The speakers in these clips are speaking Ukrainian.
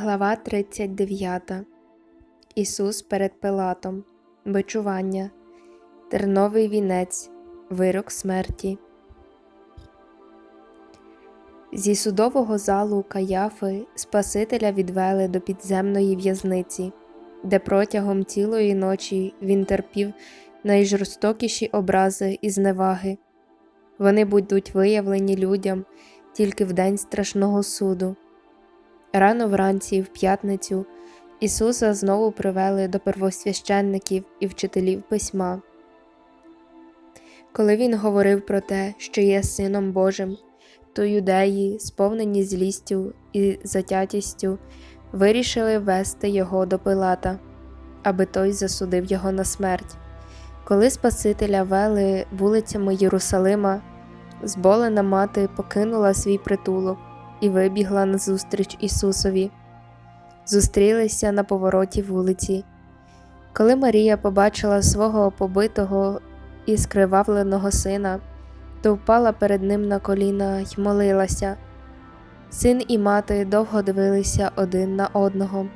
Глава 39. Ісус перед Пилатом. Бичування. Терновий вінець. Вирок смерті. Зі судового залу Каяфи Спасителя відвели до підземної в'язниці, де протягом цілої ночі він терпів найжорстокіші образи і зневаги. Вони будуть виявлені людям тільки в день страшного суду. Рано вранці, в п'ятницю, Ісуса знову привели до первосвященників і вчителів письма. Коли він говорив про те, що є Сином Божим, то юдеї, сповнені злістю і затятістю, вирішили вести його до Пилата, аби той засудив його на смерть. Коли Спасителя вели вулицями Єрусалима, зболена мати покинула свій притулок і вибігла назустріч Ісусові. Зустрілися на повороті вулиці. Коли Марія побачила свого побитого і скривавленого сина, то впала перед ним на коліна й молилася. Син і мати довго дивилися один на одного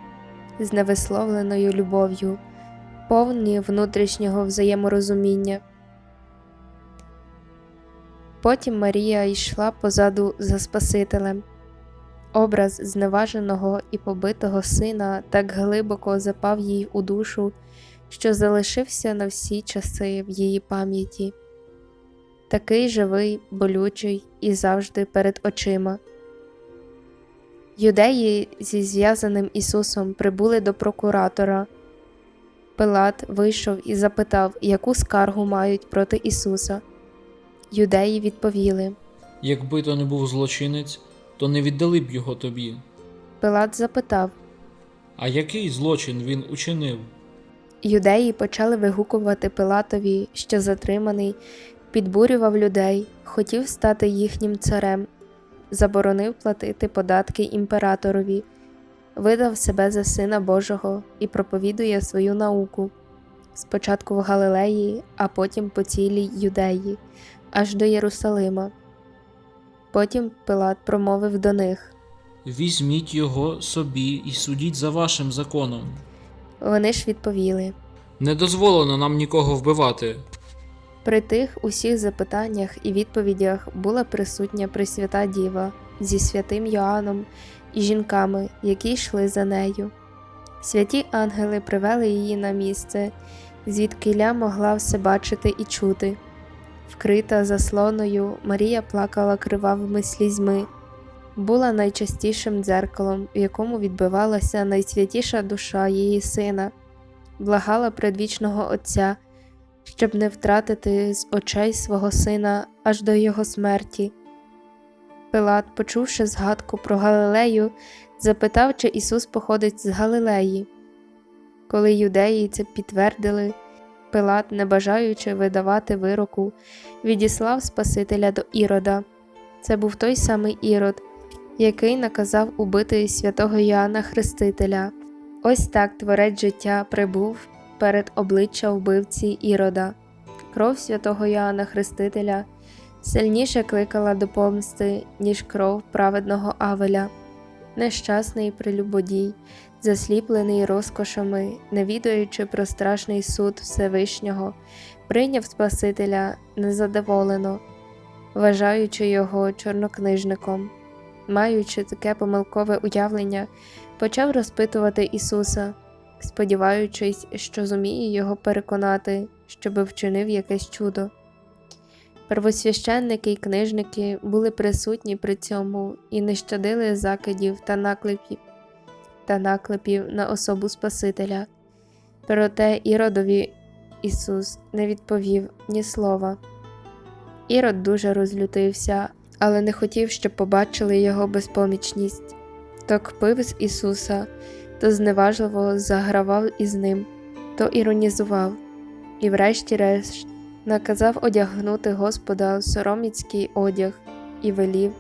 з невисловленою любов'ю, повні внутрішнього взаєморозуміння. Потім Марія йшла позаду за Спасителем. Образ зневаженого і побитого сина так глибоко запав їй у душу, що залишився на всі часи в її пам'яті, такий живий, болючий і завжди перед очима. Юдеї зі зв'язаним Ісусом прибули до прокуратора. Пилат вийшов і запитав, яку скаргу мають проти Ісуса. Юдеї відповіли. Якби то не був злочинець, то не віддали б його тобі. Пилат запитав. А який злочин він учинив? Юдеї почали вигукувати Пилатові, що затриманий, підбурював людей, хотів стати їхнім царем, заборонив платити податки імператорові, видав себе за Сина Божого і проповідує свою науку спочатку в Галилеї, а потім по цілій Юдеї, аж до Єрусалима. Потім Пилат промовив до них. Візьміть його собі і судіть за вашим законом. Вони ж відповіли. Не дозволено нам нікого вбивати. При тих усіх запитаннях і відповідях була присутня Пресвята Діва зі святим Йоанном і жінками, які йшли за нею. Святі ангели привели її на місце, звідкиля могла все бачити і чути. Вкрита заслоною, Марія плакала кривавими слізьми, була найчастішим дзеркалом, в якому відбивалася найсвятіша душа її сина, благала предвічного Отця щоб не втратити з очей свого сина аж до його смерті. Пилат, почувши згадку про Галилею, запитав, чи Ісус походить з Галилеї. Коли юдеї це підтвердили, Пилат, не бажаючи видавати вироку, відіслав Спасителя до Ірода. Це був той самий Ірод, який наказав убити святого Йоанна Хрестителя. Ось так творець життя прибув перед обличчя вбивці Ірода. Кров святого Йоанна Хрестителя сильніше кликала до помсти, ніж кров праведного Авеля. Нещасний прелюбодій, засліплений розкошами, не відаючи про страшний суд Всевишнього, прийняв Спасителя незадоволено, вважаючи його чорнокнижником. Маючи таке помилкове уявлення, почав розпитувати Ісуса сподіваючись, що зуміє його переконати, щоби вчинив якесь чудо. Первосвященники й книжники були присутні при цьому і не щадили закидів та наклепів та наклепів на особу Спасителя. Проте Іродові Ісус не відповів ні слова. Ірод дуже розлютився, але не хотів, щоб побачили його безпомічність. То кпив з Ісуса то зневажливо загравав із ним, то іронізував, і, врешті-решт, наказав одягнути Господа в сороміцький одяг і велів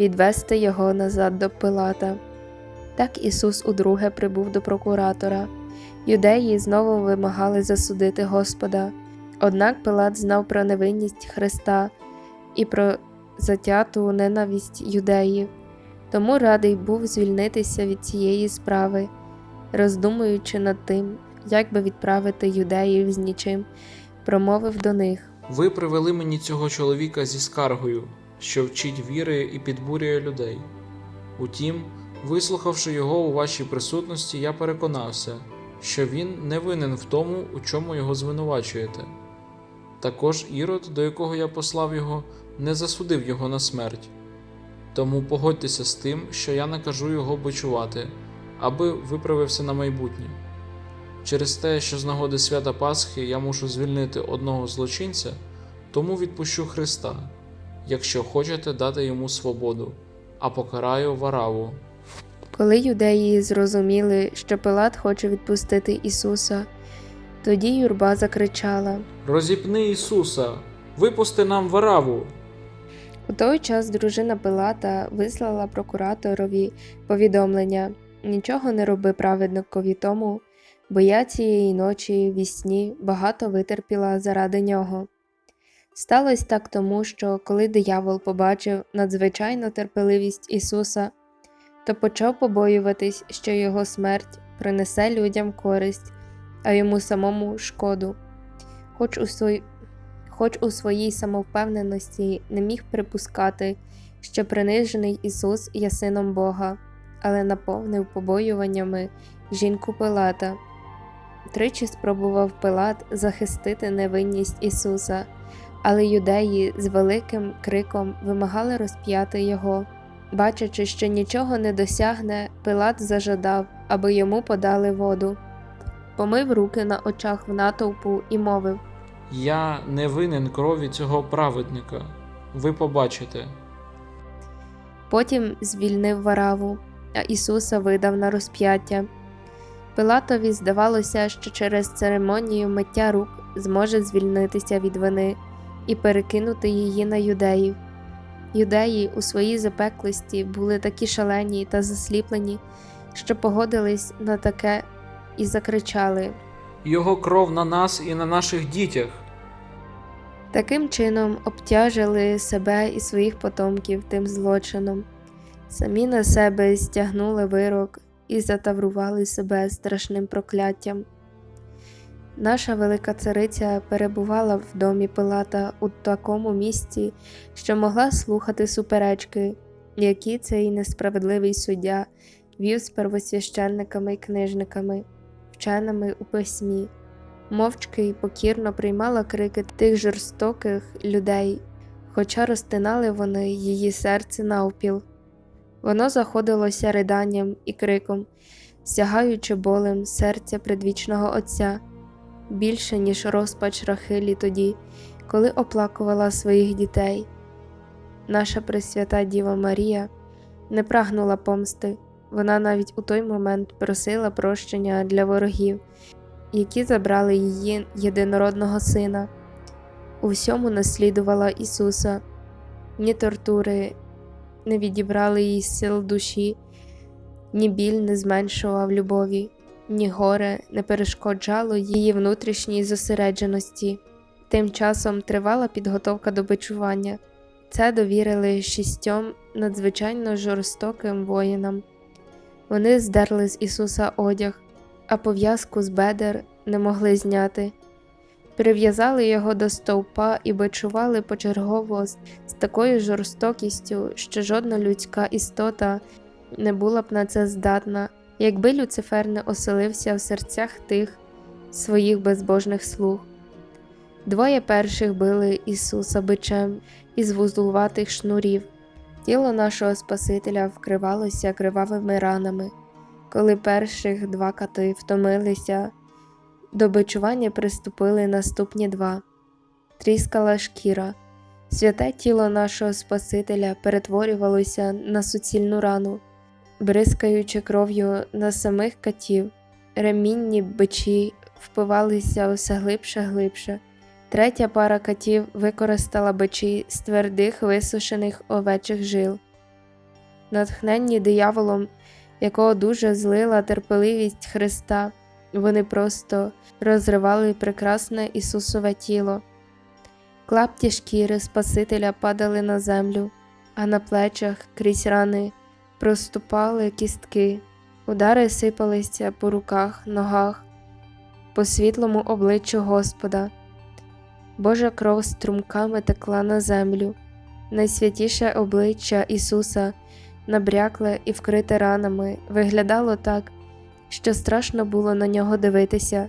відвести його назад до Пилата. Так Ісус удруге прибув до прокуратора. Юдеї знову вимагали засудити Господа. Однак Пилат знав про невинність Христа і про затяту ненависть юдеїв. тому радий був звільнитися від цієї справи, роздумуючи над тим, як би відправити юдеїв з нічим, промовив до них. Ви привели мені цього чоловіка зі скаргою, що вчить віри і підбурює людей. Утім, вислухавши його у вашій присутності, я переконався, що він не винен в тому, у чому його звинувачуєте. Також Ірод, до якого я послав його, не засудив його на смерть. Тому погодьтеся з тим, що я накажу його бичувати, аби виправився на майбутнє. Через те, що з нагоди свята Пасхи я мушу звільнити одного злочинця, тому відпущу Христа, якщо хочете дати йому свободу, а покараю вараву. Коли юдеї зрозуміли, що Пилат хоче відпустити Ісуса, тоді юрба закричала. Розіпни Ісуса, випусти нам вараву. У той час дружина Пилата вислала прокураторові повідомлення нічого не роби праведникові тому, бо я цієї ночі ві сні багато витерпіла заради нього. Сталося так тому, що коли диявол побачив надзвичайну терпеливість Ісуса, то почав побоюватись, що його смерть принесе людям користь, а йому самому шкоду. Хоч у, свої... Хоч у своїй самовпевненості не міг припускати, що принижений Ісус є сином Бога, але наповнив побоюваннями жінку Пилата. Тричі спробував Пилат захистити невинність Ісуса, але юдеї з великим криком вимагали розп'яти його. Бачачи, що нічого не досягне, Пилат зажадав, аби йому подали воду. Помив руки на очах в натовпу і мовив Я не винен крові цього праведника. Ви побачите. Потім звільнив вараву, а Ісуса видав на розп'яття. Пилатові здавалося, що через церемонію миття рук зможе звільнитися від вини і перекинути її на юдеїв. Юдеї у своїй запеклості були такі шалені та засліплені, що погодились на таке і закричали. Його кров на нас і на наших дітях. Таким чином обтяжили себе і своїх потомків тим злочином, самі на себе стягнули вирок і затаврували себе страшним прокляттям. Наша велика цариця перебувала в домі Пилата у такому місці, що могла слухати суперечки, які цей несправедливий суддя вів з первосвященниками й книжниками, вченими у письмі мовчки й покірно приймала крики тих жорстоких людей, хоча розтинали вони її серце навпіл. Воно заходилося риданням і криком, сягаючи болем серця предвічного Отця, більше, ніж розпач Рахилі тоді, коли оплакувала своїх дітей. Наша Пресвята Діва Марія не прагнула помсти, вона навіть у той момент просила прощення для ворогів які забрали її єдинородного сина. У всьому наслідувала Ісуса, ні тортури не відібрали їй сил душі, ні біль не зменшував любові, ні горе не перешкоджало її внутрішній зосередженості. Тим часом тривала підготовка до бичування. Це довірили шістьом надзвичайно жорстоким воїнам. Вони здерли з Ісуса одяг, а пов'язку з бедер не могли зняти. Прив'язали його до стовпа і бичували почергово з такою жорстокістю, що жодна людська істота не була б на це здатна, якби Люцифер не оселився в серцях тих своїх безбожних слуг. Двоє перших били Ісуса бичем із вузлуватих шнурів. Тіло нашого Спасителя вкривалося кривавими ранами. Коли перших два кати втомилися, до бичування приступили наступні два тріскала шкіра. Святе тіло нашого Спасителя перетворювалося на суцільну рану, бризкаючи кров'ю на самих катів, ремінні бичі впивалися усе глибше глибше. Третя пара катів використала бичі з твердих висушених овечих жил. Натхненні дияволом, якого дуже злила терпеливість Христа. Вони просто розривали прекрасне Ісусове тіло. Клапті шкіри Спасителя падали на землю, а на плечах крізь рани проступали кістки, удари сипалися по руках, ногах, по світлому обличчю Господа. Божа кров струмками текла на землю, найсвятіше обличчя Ісуса, набрякле і вкрите ранами, виглядало так, що страшно було на нього дивитися.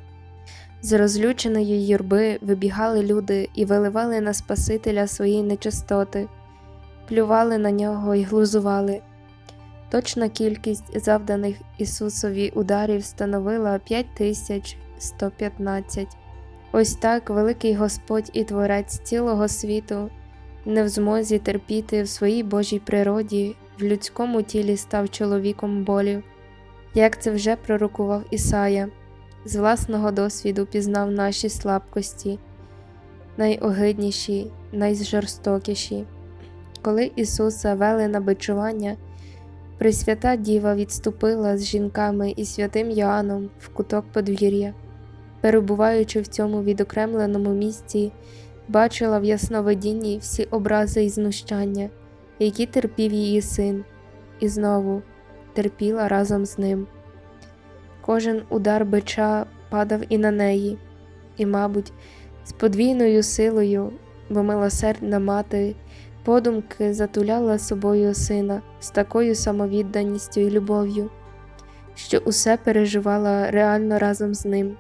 З розлюченої юрби вибігали люди і виливали на Спасителя свої нечистоти, плювали на нього і глузували. Точна кількість завданих Ісусові ударів становила 5115. Ось так великий Господь і Творець цілого світу, не в змозі терпіти в своїй Божій природі, в людському тілі став чоловіком болів, як це вже пророкував Ісая, з власного досвіду пізнав наші слабкості, найогидніші, найжорстокіші. Коли Ісуса вели на бичування, Пресвята Діва відступила з жінками і святим Йоанном в куток подвір'я. Перебуваючи в цьому відокремленому місці, бачила в ясновидінні всі образи і знущання, які терпів її син, і знову терпіла разом з ним. Кожен удар бича падав і на неї, і, мабуть, з подвійною силою, бо милосердна мати подумки затуляла собою сина з такою самовідданістю і любов'ю, що усе переживала реально разом з ним.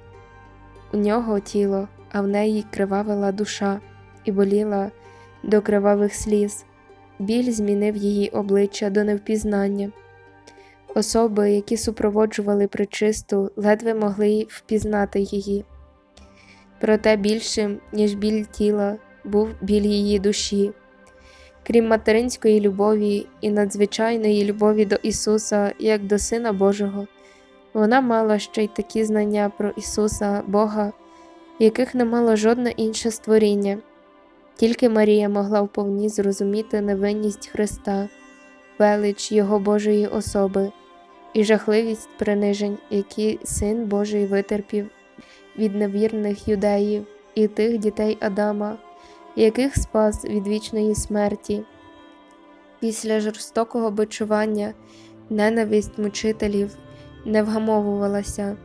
У нього тіло, а в неї кривавила душа і боліла до кривавих сліз. Біль змінив її обличчя до невпізнання. Особи, які супроводжували причисту, ледве могли впізнати її. Проте більшим, ніж біль тіла, був біль її душі. Крім материнської любові і надзвичайної любові до Ісуса як до Сина Божого, вона мала ще й такі знання про Ісуса, Бога, яких не мало жодне інше створіння. Тільки Марія могла вповні зрозуміти невинність Христа, велич Його Божої особи і жахливість принижень, які Син Божий витерпів від невірних юдеїв і тих дітей Адама, яких спас від вічної смерті. Після жорстокого бичування ненависть мучителів не вгамовувалася.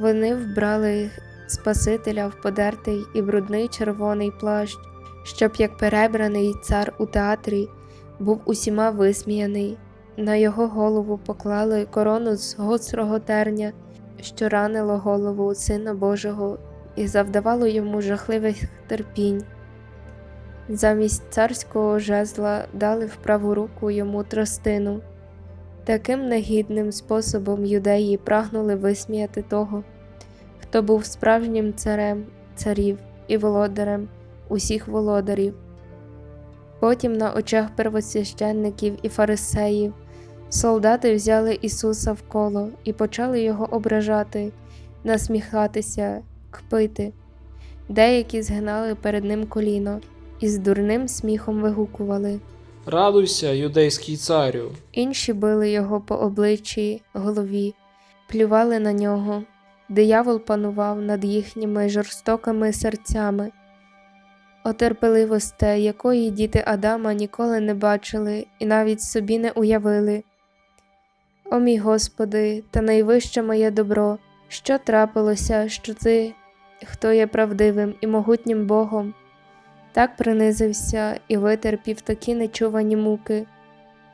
Вони вбрали Спасителя в подертий і брудний червоний плащ, щоб як перебраний цар у театрі був усіма висміяний. На його голову поклали корону з гострого терня, що ранило голову Сина Божого і завдавало йому жахливих терпінь. Замість царського жезла дали в праву руку йому тростину. Таким негідним способом юдеї прагнули висміяти того, хто був справжнім царем царів і володарем усіх володарів. Потім на очах первосвященників і фарисеїв солдати взяли Ісуса в коло і почали його ображати, насміхатися, кпити. Деякі згинали перед ним коліно і з дурним сміхом вигукували. Радуйся, юдейський царю. Інші били його по обличчі, голові, плювали на нього. Диявол панував над їхніми жорстокими серцями. Отерпеливосте, якої діти Адама ніколи не бачили і навіть собі не уявили. О мій Господи, та найвище моє добро, що трапилося, що ти, хто є правдивим і могутнім Богом, так принизився і витерпів такі нечувані муки,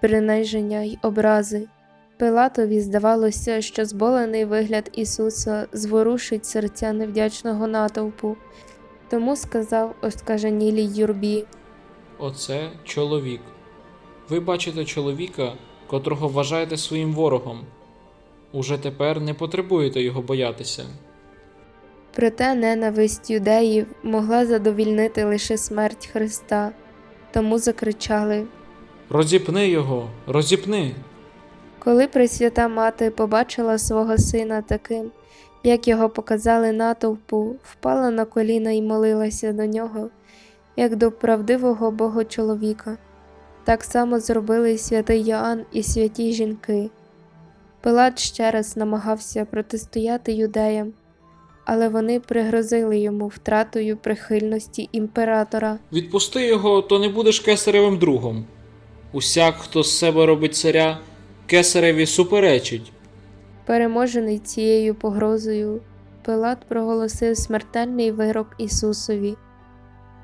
приниження й образи. Пилатові здавалося, що зболений вигляд Ісуса зворушить серця невдячного натовпу, тому сказав оскаженілій юрбі. Оце чоловік. Ви бачите чоловіка, котрого вважаєте своїм ворогом. Уже тепер не потребуєте його боятися. Проте ненависть юдеїв могла задовільнити лише смерть Христа, тому закричали. Розіпни його, розіпни. Коли Пресвята Мати побачила свого сина таким, як його показали натовпу, впала на коліна і молилася до нього, як до правдивого Богочоловіка. Так само зробили святий Йоанн і святі жінки. Пилат ще раз намагався протистояти юдеям, але вони пригрозили йому втратою прихильності імператора. Відпусти його, то не будеш кесаревим другом. Усяк, хто з себе робить царя, кесареві суперечить. Переможений цією погрозою, Пилат проголосив смертельний вирок Ісусові.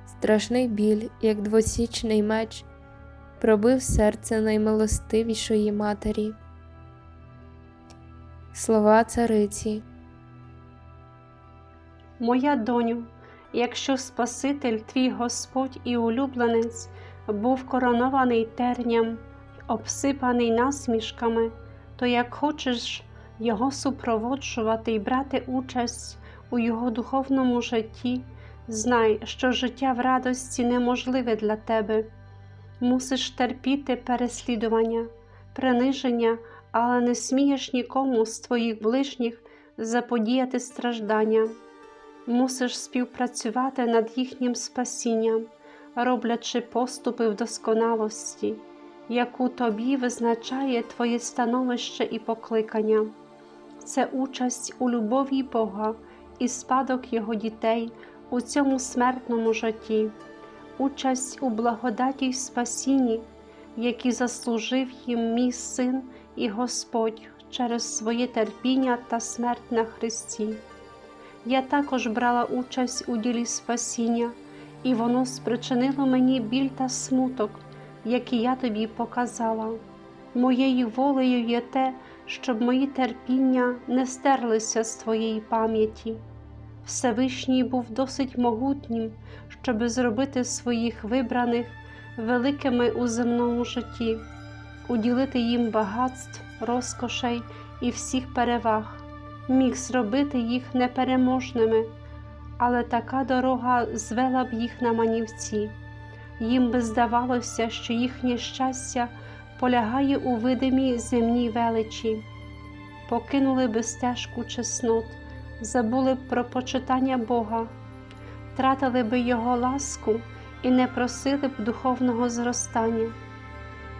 Страшний біль, як двосічний меч, пробив серце наймилостивішої матері. Слова цариці. Моя доню, якщо Спаситель твій Господь і улюбленець був коронований терням, обсипаний насмішками, то як хочеш його супроводжувати і брати участь у його духовному житті, знай, що життя в радості неможливе для тебе. Мусиш терпіти переслідування, приниження, але не смієш нікому з твоїх ближніх заподіяти страждання мусиш співпрацювати над їхнім спасінням, роблячи поступи в досконалості, яку тобі визначає твоє становище і покликання. Це участь у любові Бога і спадок Його дітей у цьому смертному житті, участь у благодаті й спасінні, які заслужив їм мій син і Господь через своє терпіння та смерть на Христі. Я також брала участь у ділі спасіння, і воно спричинило мені біль та смуток, які я тобі показала. Моєю волею є те, щоб мої терпіння не стерлися з твоєї пам'яті. Всевишній був досить могутнім, щоби зробити своїх вибраних великими у земному житті, уділити їм багатств, розкошей і всіх переваг міг зробити їх непереможними, але така дорога звела б їх на манівці. Їм би здавалося, що їхнє щастя полягає у видимій земній величі, покинули би стежку чеснот, забули б про почитання Бога, втратили би Його ласку і не просили б духовного зростання.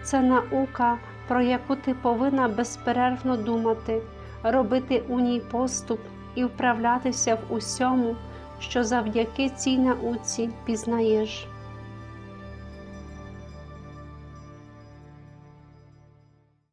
Це наука, про яку ти повинна безперервно думати робити у ній поступ і вправлятися в усьому, що завдяки цій науці пізнаєш.